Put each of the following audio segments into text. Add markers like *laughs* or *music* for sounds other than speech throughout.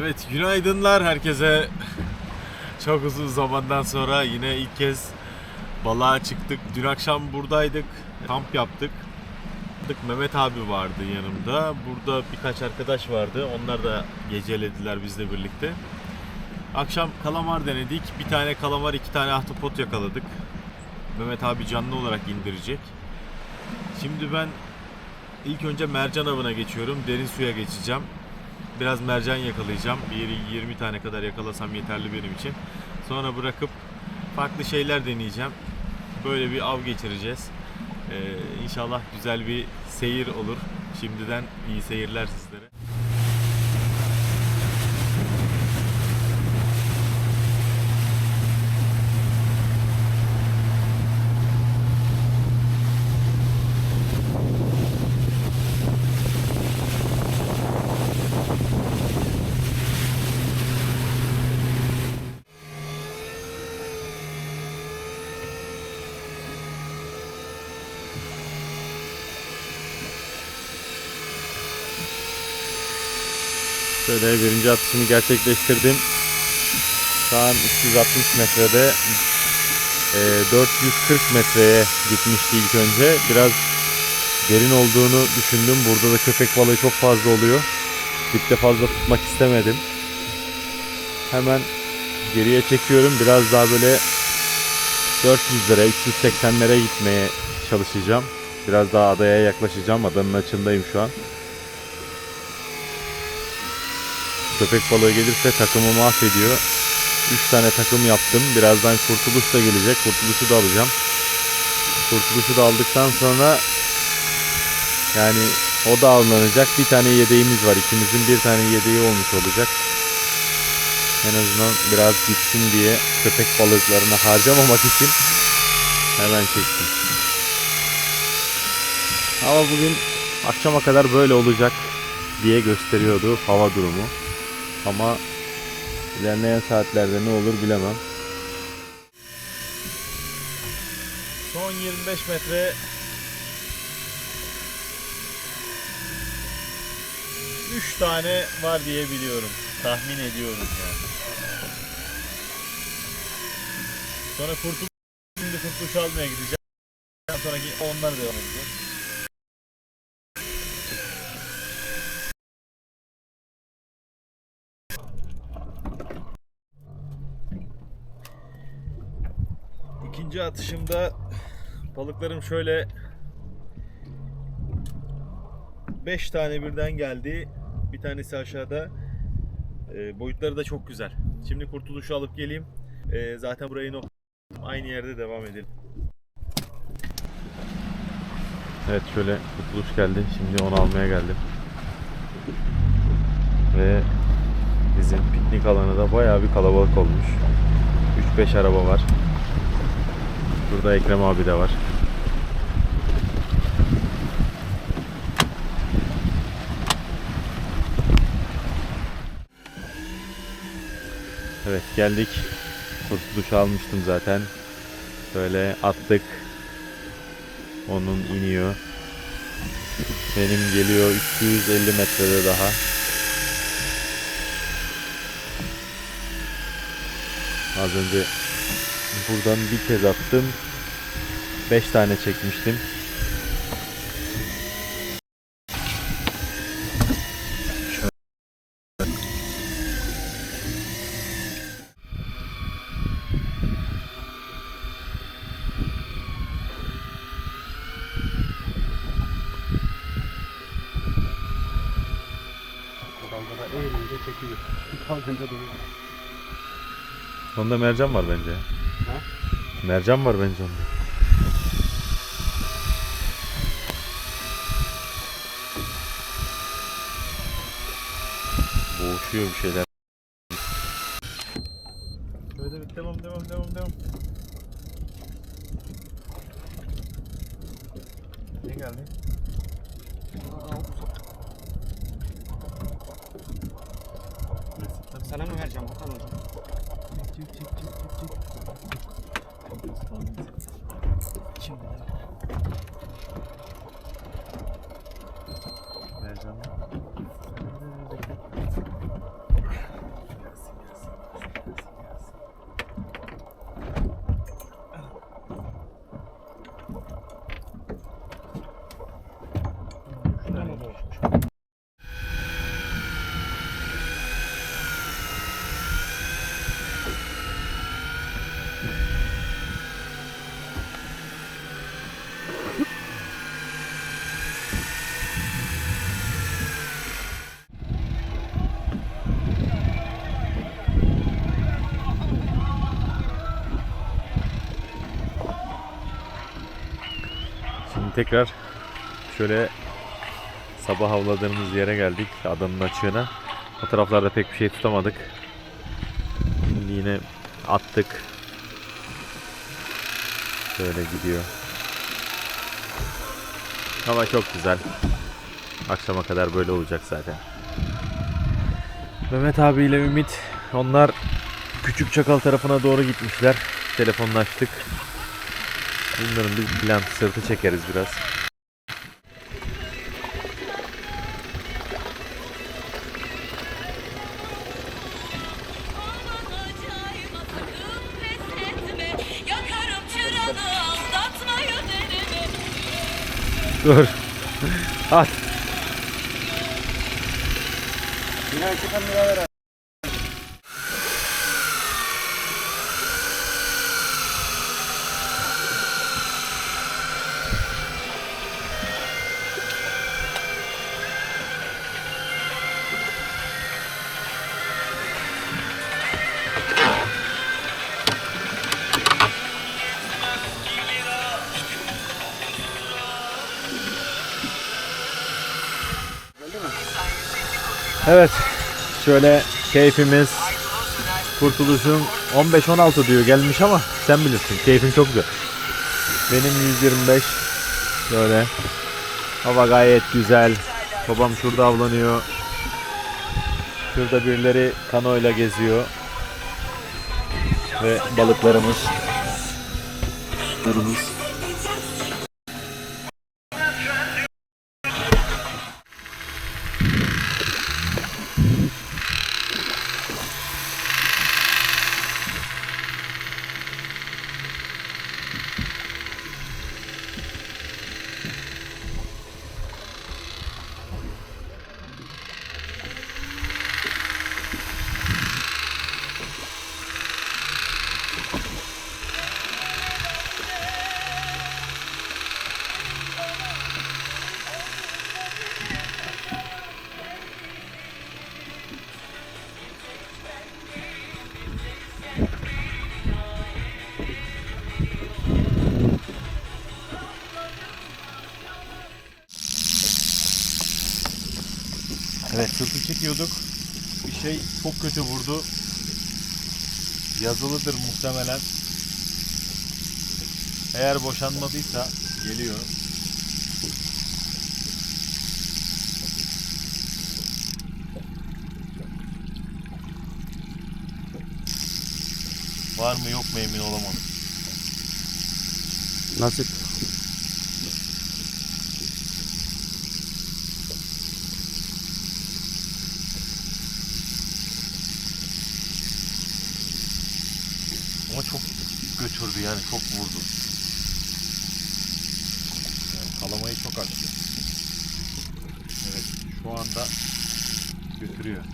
Evet günaydınlar herkese. Çok uzun zamandan sonra yine ilk kez balığa çıktık. Dün akşam buradaydık. Kamp yaptık. Mehmet abi vardı yanımda. Burada birkaç arkadaş vardı. Onlar da gecelediler bizle birlikte. Akşam kalamar denedik. Bir tane kalamar, iki tane ahtapot yakaladık. Mehmet abi canlı olarak indirecek. Şimdi ben ilk önce mercan avına geçiyorum. Derin suya geçeceğim. Biraz mercan yakalayacağım. Bir 20 tane kadar yakalasam yeterli benim için. Sonra bırakıp farklı şeyler deneyeceğim. Böyle bir av geçireceğiz. Ee, inşallah güzel bir seyir olur. Şimdiden iyi seyirler sizlere. Şöyle birinci atışımı gerçekleştirdim. Şu an 360 metrede e, 440 metreye gitmişti ilk önce. Biraz derin olduğunu düşündüm. Burada da köpek balığı çok fazla oluyor. Dipte fazla tutmak istemedim. Hemen geriye çekiyorum. Biraz daha böyle 400 lira, 380'lere gitmeye çalışacağım. Biraz daha adaya yaklaşacağım. Adanın açındayım şu an. Köpek balığı gelirse takımı mahvediyor. 3 tane takım yaptım. Birazdan kurtuluş da gelecek. Kurtuluşu da alacağım. Kurtuluşu da aldıktan sonra yani o da avlanacak. Bir tane yedeğimiz var. İkimizin bir tane yedeği olmuş olacak. En azından biraz gitsin diye köpek balıklarını harcamamak için hemen çektim. Ama bugün akşama kadar böyle olacak diye gösteriyordu hava durumu. Ama ilerleyen saatlerde ne olur bilemem. Son 25 metre Üç tane var diye biliyorum. Tahmin ediyorum yani. Sonra kurtul şimdi kurtuluş almaya gideceğim. Ondan sonra onlar devam edecek. İkinci atışımda balıklarım şöyle 5 tane birden geldi. Bir tanesi aşağıda. Ee, boyutları da çok güzel. Şimdi kurtuluşu alıp geleyim. Ee, zaten burayı nok aynı yerde devam edelim. Evet şöyle kurtuluş geldi. Şimdi onu almaya geldim. Ve bizim piknik alanı da bayağı bir kalabalık olmuş. 3-5 araba var. Burada Ekrem abi de var. Evet geldik. Kurtuluş almıştım zaten. Böyle attık. Onun iniyor. Benim geliyor 250 metrede daha. Az önce buradan bir kez attım. 5 tane çekmiştim. Eğilince çekiyor. Kalkınca duruyor. Onda mercan var bence. Ha? Mercan var bence onda. Boğuşuyor bir şeyler. Böyle devam devam devam devam. Ne geldi? Sana mı vereceğim Hakan hocam? Çık çık çık çık çık. Şimdi Mercan. Şimdi tekrar şöyle sabah avladığımız yere geldik. Adanın açığına. O taraflarda pek bir şey tutamadık. Şimdi yine attık. Şöyle gidiyor. Hava çok güzel. Akşama kadar böyle olacak zaten. Mehmet abiyle Ümit onlar Küçük Çakal tarafına doğru gitmişler. Telefonlaştık. Bilmiyorum biz plan sırtı çekeriz biraz. Dur. *laughs* At. Biraz çıkan birader Evet. Şöyle keyfimiz Kurtuluş'un 15-16 diyor gelmiş ama sen bilirsin. Keyfin çok güzel. Benim 125 böyle. Hava gayet güzel. Babam şurada avlanıyor. Şurada birileri kanoyla geziyor. Ve balıklarımız. Balıklarımız. Sırtı çekiyorduk. Bir şey çok kötü vurdu. Yazılıdır muhtemelen. Eğer boşanmadıysa geliyor. Var mı yok mu emin olamadım. Nasip. Ama çok götürdü yani çok vurdu. Yani kalamayı çok açtı. Evet şu anda götürüyor.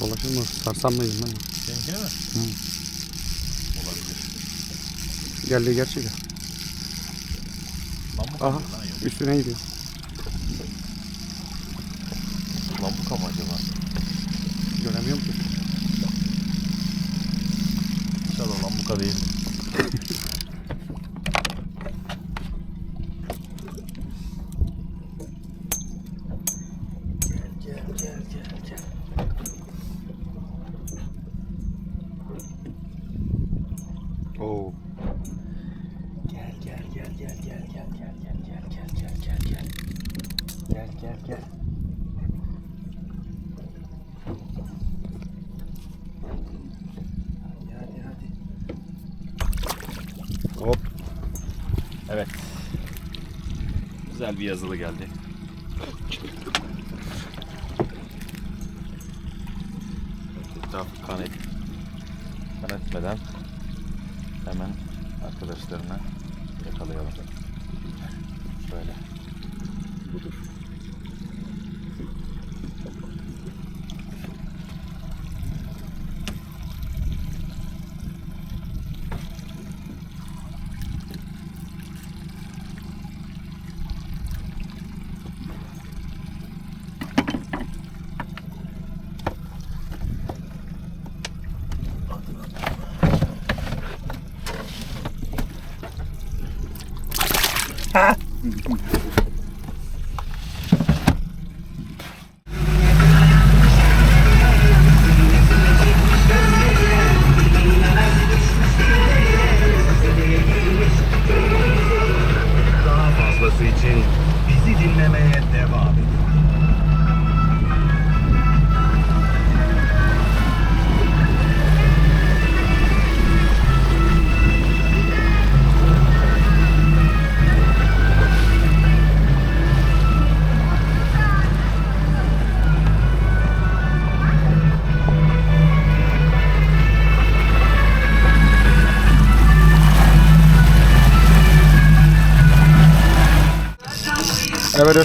Dolaşır mı? Sarsam mıydım ben? Seninki mi? Hı. Olabilir. Geldi gerçekten. Lambuka Aha. Üstüne gidiyor. Gel. Hadi hadi hadi. Hop. Evet. Güzel bir yazılı geldi. Etrafı kan, et, kan etmeden hemen arkadaşlarına yakalayalım. Şöyle. Daha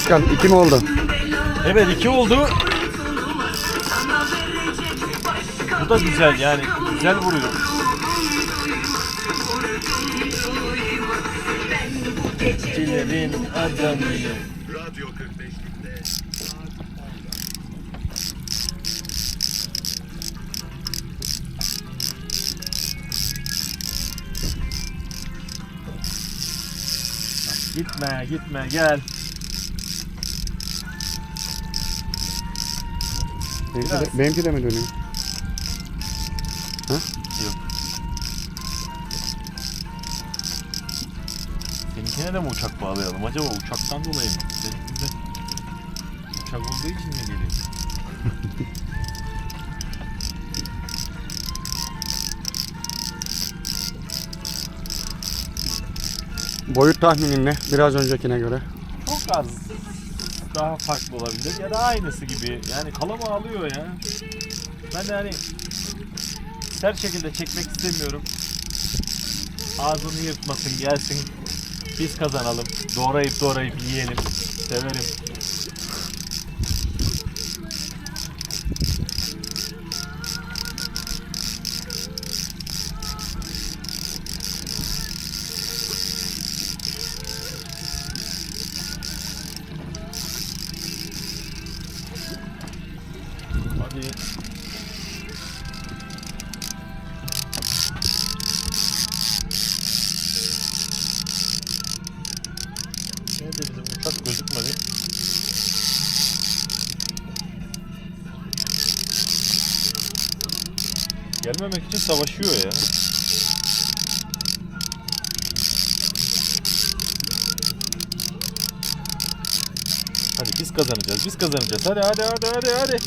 Özkan iki mi oldu? Evet iki oldu. Bu da güzel yani güzel vuruyor. Çilerin adamıyım. Radyo 45'likte Gitme gitme gel. Benimki Biraz. de, benimki de mi dönüyor? Yok. Seninkine de mi uçak bağlayalım? Acaba uçaktan dolayı mı? Seninkinde uçak olduğu için mi geliyor? Boyut tahminin ne? Biraz öncekine göre. Çok az daha farklı olabilir ya da aynısı gibi. Yani kalama alıyor ya. Ben de hani sert şekilde çekmek istemiyorum. Ağzını yırtmasın gelsin. Biz kazanalım. Doğrayıp doğrayıp yiyelim. Severim. Savaşıyor ya. Hadi biz kazanacağız. Biz kazanacağız. Hadi hadi hadi hadi hadi.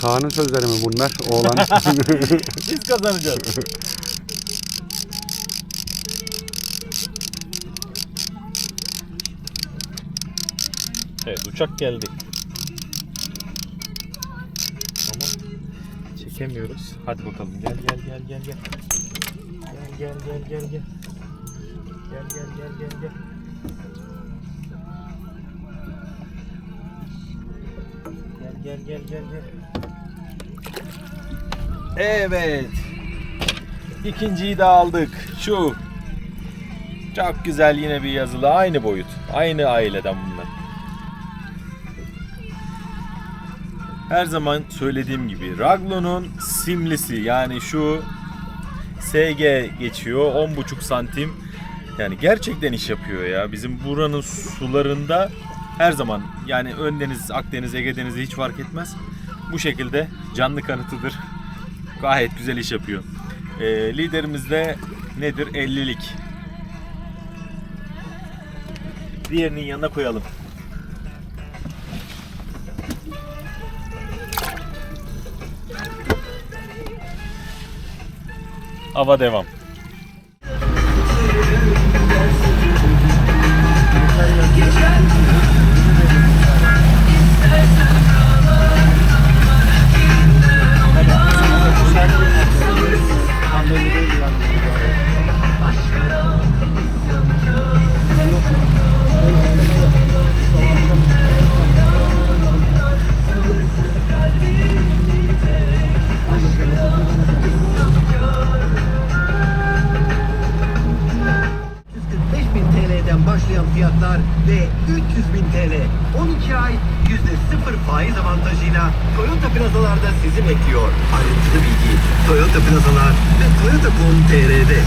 Kaan'ın sözleri mi bunlar? Oğlan. *laughs* Biz kazanacağız. Evet uçak geldi. Çekemiyoruz. Hadi bakalım gel gel gel gel gel. Gel gel gel gel gel. Gel gel gel gel gel. Gel gel gel gel gel. Evet. İkinciyi de aldık. Şu. Çok güzel yine bir yazılı. Aynı boyut. Aynı aileden bunlar. Her zaman söylediğim gibi Raglo'nun simlisi yani şu SG geçiyor 10,5 santim. Yani gerçekten iş yapıyor ya. Bizim buranın sularında her zaman yani Öndeniz, Akdeniz, Ege Denizi hiç fark etmez. Bu şekilde canlı kanıtıdır. Gayet güzel iş yapıyor. Ee, liderimiz de nedir? 50'lik. Diğerinin yanına koyalım. Ava devam. %0 faiz avantajıyla Toyota plazalarda sizi bekliyor. Ayrıntılı bilgi Toyota plazalar ve Toyota.com.tr'de.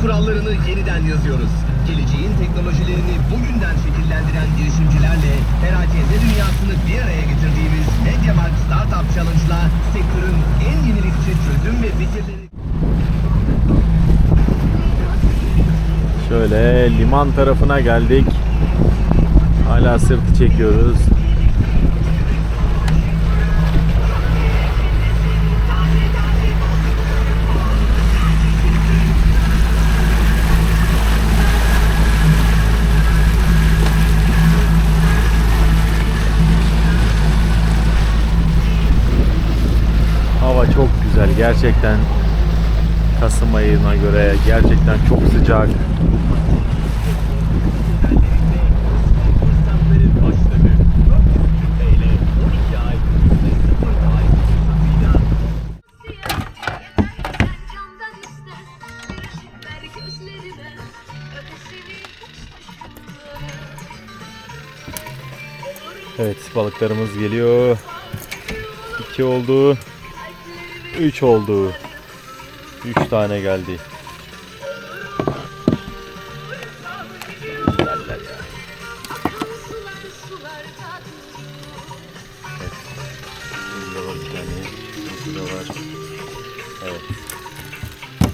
kurallarını yeniden yazıyoruz. Geleceğin teknolojilerini bugünden şekillendiren girişimcilerle perakende dünyasını bir araya getirdiğimiz MediaMarkt Startup Challenge'la sektörün en yenilikçi çözüm ve fikirleri Şöyle liman tarafına geldik. Hala sırtı çekiyoruz. Hava çok güzel gerçekten. Kasım ayına göre gerçekten çok sıcak. Balıklarımız geliyor. 2 oldu. 3 oldu. 3 tane geldi.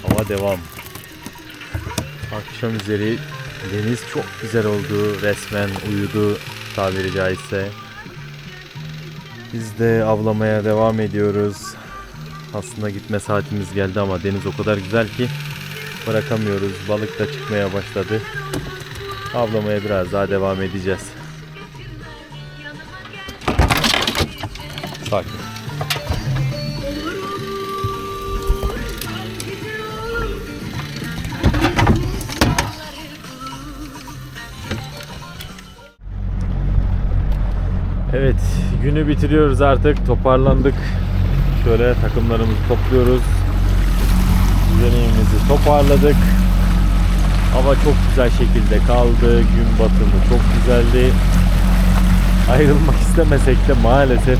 Hava devam. Akşam üzeri deniz çok güzel oldu. Resmen uyudu tabiri caizse. Biz de avlamaya devam ediyoruz. Aslında gitme saatimiz geldi ama deniz o kadar güzel ki bırakamıyoruz. Balık da çıkmaya başladı. Avlamaya biraz daha devam edeceğiz. Sakin. Evet, günü bitiriyoruz artık. Toparlandık. Şöyle takımlarımızı topluyoruz. Düzenimizi toparladık. Hava çok güzel şekilde kaldı. Gün batımı çok güzeldi. Ayrılmak istemesek de maalesef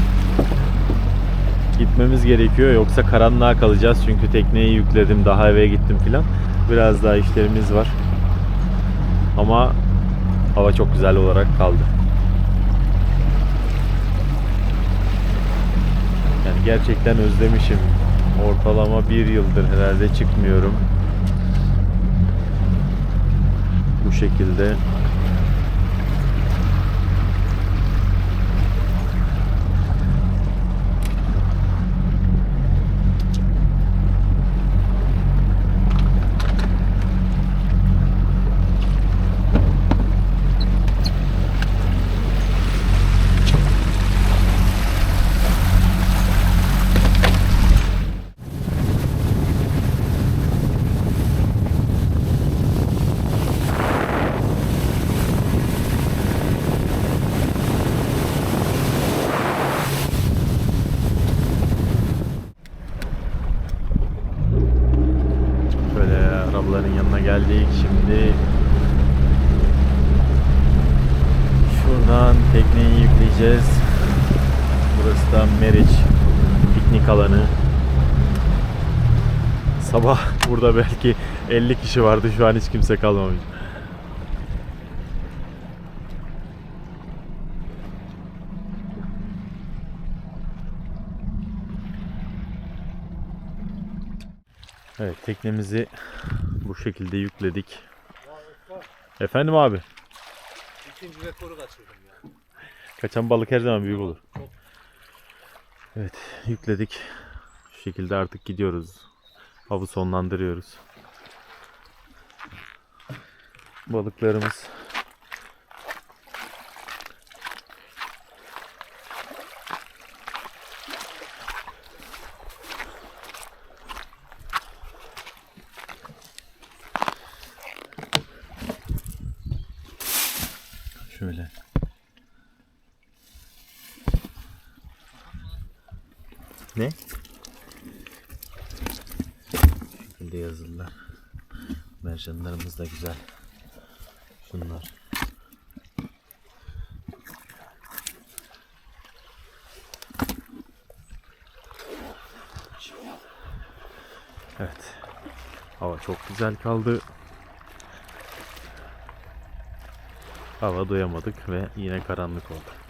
gitmemiz gerekiyor. Yoksa karanlığa kalacağız. Çünkü tekneyi yükledim. Daha eve gittim filan. Biraz daha işlerimiz var. Ama hava çok güzel olarak kaldı. Gerçekten özlemişim. Ortalama bir yıldır herhalde çıkmıyorum. Bu şekilde. Böyle arabaların yanına geldik. Şimdi şuradan tekneyi yükleyeceğiz. Burası da Meriç piknik alanı. Sabah *laughs* burada belki 50 kişi vardı. Şu an hiç kimse kalmamış. Evet teknemizi bu şekilde yükledik. Efendim abi. İkinci rekoru kaçırdım ya. Kaçan balık her zaman büyük olur. Evet yükledik. Şu şekilde artık gidiyoruz. Avı sonlandırıyoruz. Balıklarımız şöyle Ne? beyazlılar. Mercanlarımız da güzel. Bunlar. Evet. Hava çok güzel kaldı. Hava doyamadık ve yine karanlık oldu.